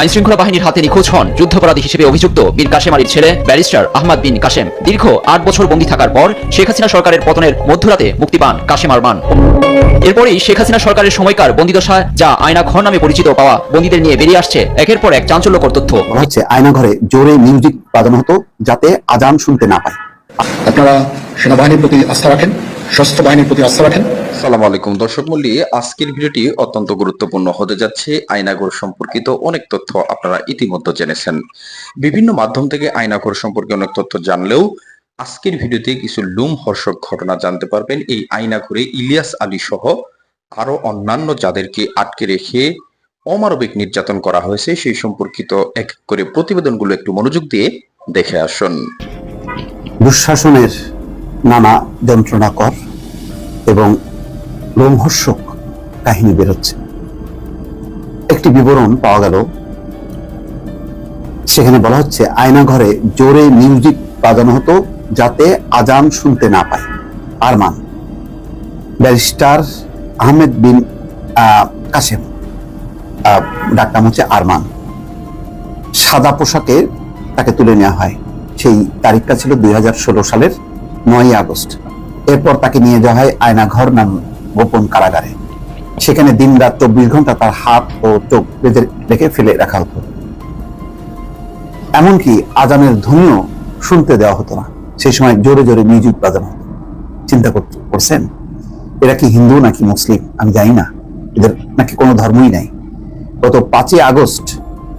আইন শৃঙ্খলা বাহিনীর হাতে নিখোঁজ হন যুদ্ধাপরাধী হিসেবে অভিযুক্ত বীর কাশেম আলীর ছেলে ব্যারিস্টার আহমদ বিন কাশেম। দীর্ঘ আট বছর বন্দী থাকার পর শেখ হাসিনা সরকারের পতনের মধ্যরাতে মুক্তি পান কাশেম আরমান। এরপরই শেখ হাসিনা সরকারের সময়কার বন্দিদশা যা আয়না ঘর নামে পরিচিত পাওয়া বন্দীদের নিয়ে বেরিয়ে আসছে, একের পর এক চাঞ্চল্যকর তথ্য। হচ্ছে আয়না ঘরে জোরে মিউজিক বাজানো হতো যাতে আজান শুনতে না পায়। আপনারা সেনাবাহিনীর প্রতি আস্থা রাখেন, সশস্ত্র বাহিনীর প্রতি আস্থা রাখেন। সালাম আলাইকুম। দর্শক মল্লী আজকের ভিডিওটি অত্যন্ত গুরুত্বপূর্ণ হতে যাচ্ছে। আয়নাঘর সম্পর্কিত অনেক তথ্য আপনারা ইতিমধ্যে জেনেছেন। বিভিন্ন মাধ্যম থেকে আয়নাঘর সম্পর্কে অনেক তথ্য জানলেও আজকের ভিডিওতে কিছু লুম হর্ষক ঘটনা জানতে পারবেন। এই আয়নাঘরে ইলিয়াস আলী সহ আরও অন্যান্য যাদেরকে আটকে রেখে অমানবিক নির্যাতন করা হয়েছে, সেই সম্পর্কিত এক করে প্রতিবেদনগুলো একটু মনোযোগ দিয়ে দেখে আসুন। দুঃশাসনের নানা যন্ত্রণাকর এবং রোমহর্ষক কাহিনী বেরোচ্ছে। একটি বিবরণ পাওয়া গেল। সেখানে বলা হচ্ছে আয়না ঘরে জোরে মিউজিক বাজানো হতো যাতে আজান শুনতে না পায়। আরমান ব্যারিস্টার আহমেদ বিন কাসেম আহ, ডাকনাম হচ্ছে আরমান। সাদা পোশাকে তাকে তুলে নেওয়া হয়। সেই তারিখটা ছিল দুই হাজার ষোলো সালের নয়ই আগস্ট। এরপর তাকে নিয়ে যাওয়া হয় আয়নাঘর নাম গোপন কারাগারে। সেখানে দিন রাত চব্বিশ ঘণ্টা তার হাত ও চোখ বেঁধে রেখে ফেলে রাখা হতো। এমনকি আজানের ধ্বনিও শুনতে দেওয়া হতো না। সেই সময় জোরে জোরে মিউজিক বাজানো হতো। চিন্তা করছেন? এরা কি হিন্দু নাকি মুসলিম? আমি জানি না। এদের নাকি কোনো ধর্মই নাই। গত পাঁচই আগস্ট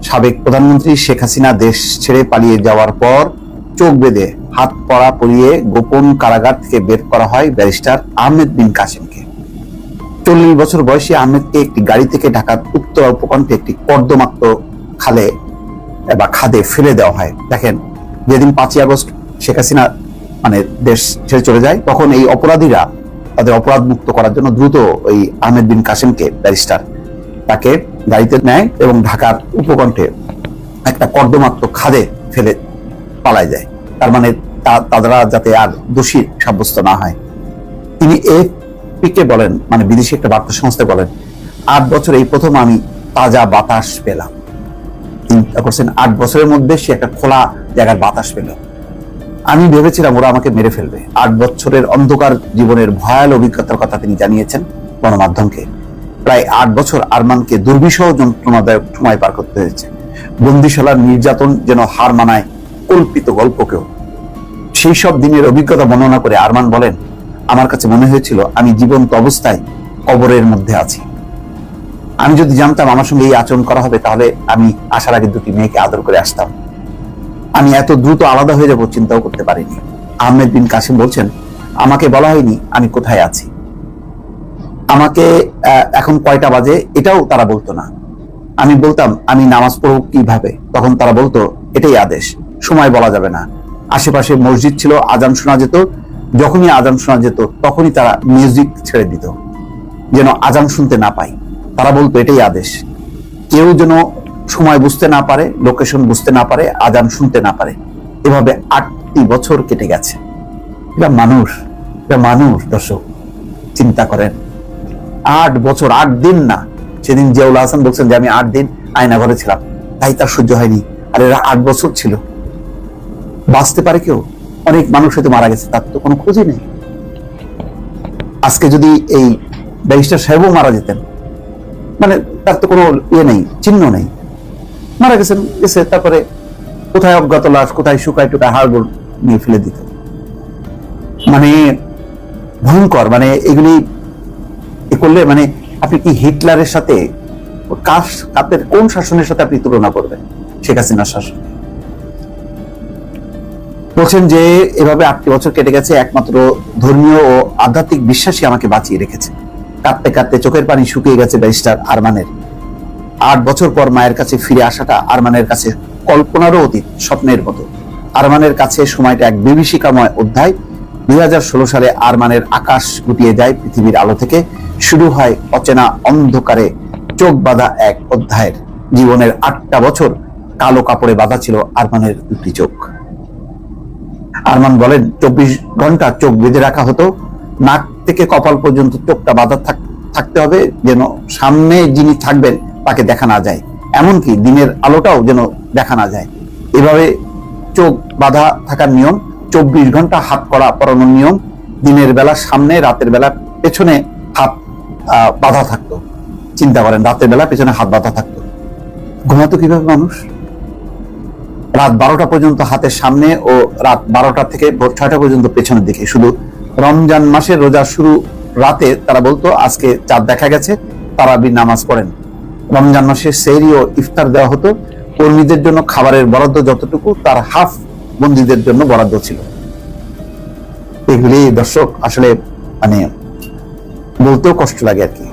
সাবেক প্রধানমন্ত্রী শেখ হাসিনা দেশ ছেড়ে পালিয়ে যাওয়ার পর চোখ বেঁধে হাত পড়া পরিয়ে গোপন কারাগার থেকে বের করা হয় ব্যারিস্টার আহমেদ বিন কাসিমকে। চল্লিশ বছর বয়সী আহমেদকে একটি গাড়ি থেকে ঢাকার উত্তর উপকণ্ঠে একটি কর্দমাক্ত খালে বা খাদে ফেলে দেওয়া হয়। দেখেন, যেদিন পাঁচই আগস্ট শেখ হাসিনা মানে দেশ ছেড়ে চলে যায়, তখন এই অপরাধীরা তাদের অপরাধ মুক্ত করার জন্য দ্রুত ওই আহমেদ বিন কাসিমকে ব্যারিস্টার তাকে গাড়িতে নেয় এবং ঢাকার উপকণ্ঠে একটা কর্দমাক্ত খাদে ফেলে পালায় যায়। তার মানে তারা যাতে আর দোষী সাব্যস্ত না হয়। তিনি এফপিকে বলেন মানে বিদেশি একটা বার্তা সংস্থায় বলেন, আট বছর এই প্রথম আমি তাজা বাতাস পেলাম। চিন্তা করছেন, আট বছরের মধ্যে সে একটা খোলা জায়গার বাতাস পেল। আমি ভেবেছিলাম ওরা আমাকে মেরে ফেলবে। আট বছরের অন্ধকার জীবনের ভয়াল অভিজ্ঞতার কথা তিনি জানিয়েছেন গণমাধ্যমকে। প্রায় আট বছর আরমানকে দুর্বিষহ যন্ত্রণাদায়ক সময় পার করতে হয়েছে। বন্দিশালার নির্যাতন যেন হার মানায় কল্পিত গল্পকেও। সেই সব দিনের অভিজ্ঞতা বর্ণনা করে আরমান বলেন, আমার কাছে মনে হয়েছিল আমি জীবন্ত অবস্থায় কবরের মধ্যে আছি। আমি যদি জানতাম আমার সঙ্গে এই আচরণ করা হবে, তাহলে আমি আসার আগে দুটি মেয়েকে আদর করে আসতাম। আমি এত দ্রুত আলাদা হয়ে যাব, চিন্তাও করতে পারিনি। আহমেদ বিন কাসিম বলছেন, আমাকে বলা হয়নি আমি কোথায় আছি। আমাকে এখন কয়টা বাজে, এটাও তারা বলতো না। আমি বলতাম, আমি নামাজ পড়ব কীভাবে? তখন তারা বলতো, এটাই আদেশ। সময় বলা যাবে না। আশেপাশে মসজিদ ছিল, আজান শোনা যেত। যখনই আজান শোনা যেত, তখনই তারা মিউজিক ছেড়ে দিত। যেন আজান শুনতে না পাই তারা বলতো, এটাই আদেশ। কেউ যেন সময় বুঝতে না পারে লোকেশন বুঝতে না পারে, আজান শুনতে না পারে। এভাবে আটটি বছর কেটে গেছে। এটা মানুষ এটা মানুষ, দর্শক, চিন্তা করেন। আট বছর, আট দিন না। সেদিন জিয়াউল হাসান বলছেন যে, আমি আট দিন আয়না ঘরে ছিলাম। তাই তার সহ্য হয়নি। আর এরা আট বছর ছিল। বাঁচতে পারে কেউ? অনেক মানুষ হয়তো মারা গেছে তার তো কোনো খোঁজই নেই। আজকে যদি এই ব্যারিস্টার সাহেবও মারা যেতেন মানে তার তো কোনো ইয়ে নেই, চিহ্ন নেই। মারা গেছেন, গেছে, তারপরে কোথায় অজ্ঞাত লাশ, কোথায় শুকায় টুকায় হাড়গোড় নিয়ে ফেলে দিত। মানে ভয়ঙ্কর মানে এগুলি করলে মানে আপনি কি হিটলারের সাথে কার কাপের কোন শাসনের সাথে আপনি তুলনা করবেন? শেখ হাসিনার শাসন। বলছেন যে এভাবে আটটি বছর কেটে গেছে, একমাত্র ধর্মীয় ও আধ্যাত্মিক বিশ্বাসই আমাকে বাঁচিয়ে রেখেছে। কাঁদতে কাঁদতে চোখের পানি শুকিয়ে গেছে ব্যারিস্টার আরমানের। আট বছর পর মায়ের কাছে ফিরে আসাটা আরমানের কাছে কল্পনারও অতীত, স্বপ্নের মতো। আরমানের কাছে সময়টা এক বিভীষিকাময় অধ্যায়। দুই হাজার ষোলো সালে আরমানের আকাশ গুটিয়ে যায় পৃথিবীর আলো থেকে। শুরু হয় অচেনা অন্ধকারে চোখ বাঁধা এক অধ্যায়ের। জীবনের আটটা বছর কালো কাপড়ে বাঁধা ছিল আরমানের দুটি চোখ। আরমান বলেন চব্বিশ ঘণ্টা চোখ বেঁধে রাখা হতো। নাক থেকে কপাল পর্যন্ত চোখটা বাঁধা থাক- থাকতে হবে যেন সামনে যিনি থাকবেন তাকে দেখা না যায়। এমনকি দিনের আলোটাও যেন দেখা না যায়। এভাবে চোখ বাঁধা থাকার নিয়ম, চব্বিশ ঘণ্টা হাত করা পরানোর নিয়ম, দিনের বেলা সামনে, রাতের বেলা পেছনে হাত বাঁধা থাকতো। চিন্তা করেন, রাতের বেলা পেছনে হাত বাঁধা থাকতো। ঘুমাতো কীভাবে মানুষ? রাত বারোটা পর্যন্ত হাতের সামনে ও রাত বারোটা থেকে ভোর ছয়টা পর্যন্ত পেছনের দিকে। শুধু রমজান মাসের রোজা শুরু রাতে তারা বলতো, আজকে চাঁদ দেখা গেছে তারাবির নামাজ পড়েন। রমজান মাসে সেহরি ও ইফতার দেওয়া হতো। কর্মীদের জন্য খাবারের বরাদ্দ যতটুকু, তার হাফ বন্দীদের জন্য বরাদ্দ ছিল। এগুলি দর্শক, আসলে মানে বলতেও কষ্ট লাগে আর কি।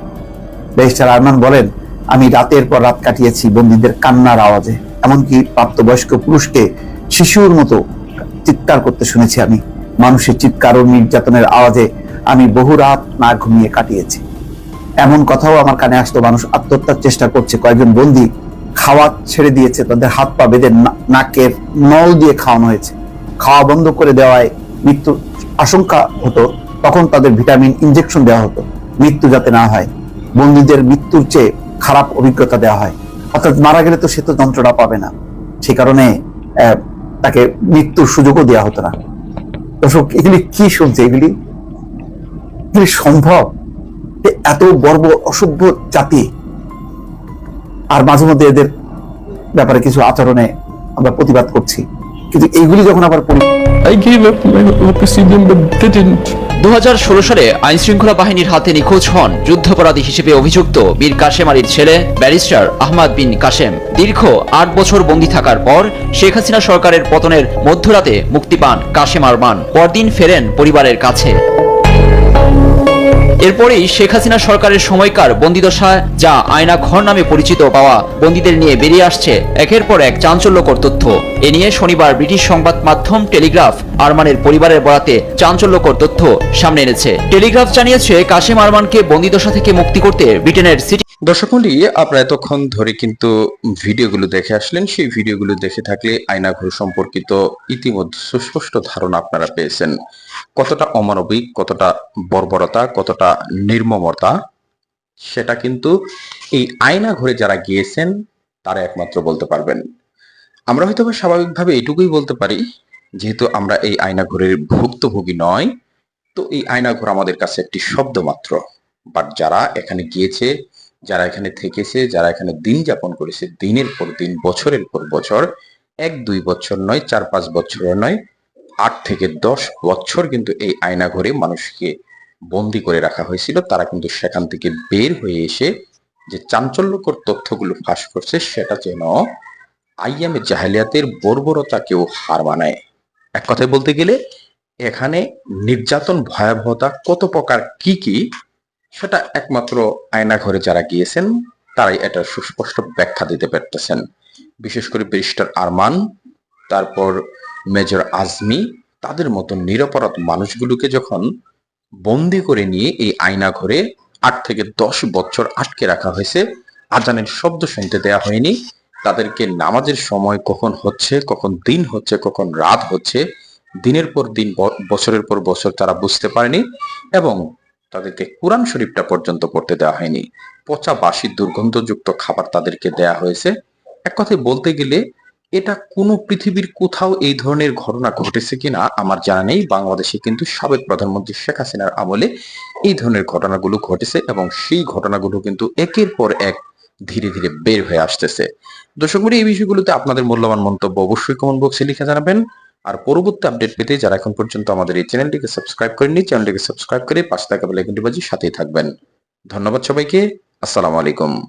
ব্যারিস্টার আরমান বলেন, আমি রাতের পর রাত কাটিয়েছি বন্দীদের কান্নার আওয়াজে। এমনকি প্রাপ্তবয়স্ক পুরুষকে শিশুর মতো চিৎকার করতে শুনেছি আমি। মানুষের চিৎকার ও নির্যাতনের আওয়াজে আমি বহু রাত না ঘুমিয়ে কাটিয়েছি। এমন কথাও আমার কানে আসতো, মানুষ আত্মহত্যার চেষ্টা করছে। কয়েকজন বন্দী খাওয়া ছেড়ে দিয়েছে, তাদের হাত পা বেঁধে না- নাকের নল দিয়ে খাওয়ানো হয়েছে। খাওয়া বন্ধ করে দেওয়ায় মৃত্যুর আশঙ্কা হতো, তখন তাদের ভিটামিন ইনজেকশন দেওয়া হতো। মৃত্যু যাতে না হয়, বন্দীদের মৃত্যুর চেয়ে খারাপ অভিজ্ঞতা দেওয়া হয়। অর্থাৎ মারা গেলে তো সে তো যন্ত্রণা পাবে না। সে কারণে তাকে মৃত্যুর সুযোগও দেওয়া হতো না। দর্শক, এগুলি কি শুনছে? এগুলি এগুলি সম্ভব? এত গর্ব, অসভ্য জাতি। আর মাঝে মধ্যে এদের ব্যাপারে কিছু আচরণে আমরা প্রতিবাদ করছি। কিন্তু এইগুলি যখন আবার পড়ি I gave up my presidium, but they সালে আইন শৃঙ্খলা বাহিনীর হাতে নিখোঁজ হন যুদ্ধাপরাধী হিসেবে অভিযুক্ত বীর কাশেম আলীর ছেলে ব্যারিস্টার আহমাদ বিন কাশেম। দীর্ঘ আট বছর বন্দী থাকার পর শেখ হাসিনা সরকারের পতনের মধ্যরাতে মুক্তি পান কাশেম আরমান। পরদিন ফেরেন পরিবারের কাছে। এরপরেই শেখ হাসিনা সরকারের সময়কার বন্দিদশা যা আয়না ঘর নামে পরিচিত পাওয়া বন্দীদের নিয়ে বেরিয়ে আসছে একের পর এক চাঞ্চল্যকর তথ্য। এ নিয়ে শনিবার ব্রিটিশ সংবাদ মাধ্যম টেলিগ্রাফ আরমানের পরিবারের বরাতে চাঞ্চল্যকর তথ্য সামনে এনেছে। টেলিগ্রাফ জানিয়েছে, কাশেম আরমানকে বন্দিদশা থেকে মুক্তি করতে ব্রিটেনের সিটি দর্শক মন্ডলী, আপনারা এতক্ষণ ধরে কিন্তু ভিডিওগুলো দেখে আসলেন। সেই ভিডিওগুলো দেখে থাকলে আয়নাঘর সম্পর্কিত ইতিমধ্যে সুস্পষ্ট ধারণা আপনারা পেয়েছেন। কতটা অমানবিক, কতটা বর্বরতা, কতটা নির্মমতা, সেটা কিন্তু এই আয়না ঘরে যারা গিয়েছেন, তারা একমাত্র বলতে পারবেন। আমরা হয়তো স্বাভাবিকভাবে এটুকুই বলতে পারি, যেহেতু আমরা এই আয়না ঘরের ভুক্তভোগী নয়, তো এই আয়না ঘর আমাদের কাছে একটি শব্দ মাত্র বাট যারা এখানে গিয়েছে, যারা এখানে থেকেছে, যারা এখানে দিন যাপন করেছে, দিনের পর দিন, বছরের পর বছর, এক দুই বছর নয়, চার পাঁচ বছরের নয় আট থেকে দশ বছর কিন্তু এই আয়না ঘরে মানুষকে বন্দি করে রাখা হয়েছিল। তারা কিন্তু সেখান থেকে বের হয়ে এসে যে চাঞ্চল্যকর তথ্যগুলো ফাঁস করছে, সেটা যেন আইয়ামে জাহেলিয়াতের বর্বরতাকেও হার মানায়। এক কথায় বলতে গেলে, এখানে নির্যাতন ভয়াবহতা কত প্রকার, কি কি, সেটা একমাত্র আয়না ঘরে যারা গিয়েছেন, তারাই এটা সুস্পষ্ট ব্যাখ্যা দিতে পারতেছেন। বিশেষ করে ব্যারিস্টার আরমান, তারপর মেজর আজমি তাদের মতো নিরপরাধ মানুষগুলোকে যখন বন্দি করে নিয়ে এই আয়না ঘরে আট থেকে দশ বছর আটকে রাখা হয়েছে, আজানের শব্দ শুনতে দেয়া হয়নি, তাদেরকে নামাজের সময় কখন হচ্ছে, কখন দিন হচ্ছে, কখন রাত হচ্ছে, দিনের পর দিন বছরের পর বছর তারা বুঝতে পারেনি এবং তাদেরকে কোরআন শরীফটা পর্যন্ত পড়তে দেওয়া হয়নি। পচা বাসি দুর্গন্ধযুক্ত খাবার তাদেরকে দেয়া হয়েছে। এক কথায় বলতে গেলে এটা কোনো পৃথিবীর কোথাও এই ধরনের ঘটনা ঘটেছে কিনা আমার জানা নেই। বাংলাদেশে কিন্তু সাবেক প্রধানমন্ত্রী শেখ হাসিনার আমলে এই ধরনের ঘটনাগুলো ঘটেছে এবং সেই ঘটনাগুলো কিন্তু একের পর এক ধীরে ধীরে বের হয়ে আসতেছে। দর্শক এই বিষয়গুলোতে আপনাদের মূল্যবান মন্তব্য অবশ্যই কমেন্ট বক্সে লিখে জানাবেন। আর পরবর্তী আপডেট পেতে যারা এখন পর্যন্ত আমাদের এই চ্যানেলটিকে সাবস্ক্রাইব করেননি, চ্যানেলটিকে সাবস্ক্রাইব করে পাশে থাকা বেল আইকনটি বাজিয়ে সাথেই থাকবেন। ধন্যবাদ সবাইকে। আসসালামু আলাইকুম।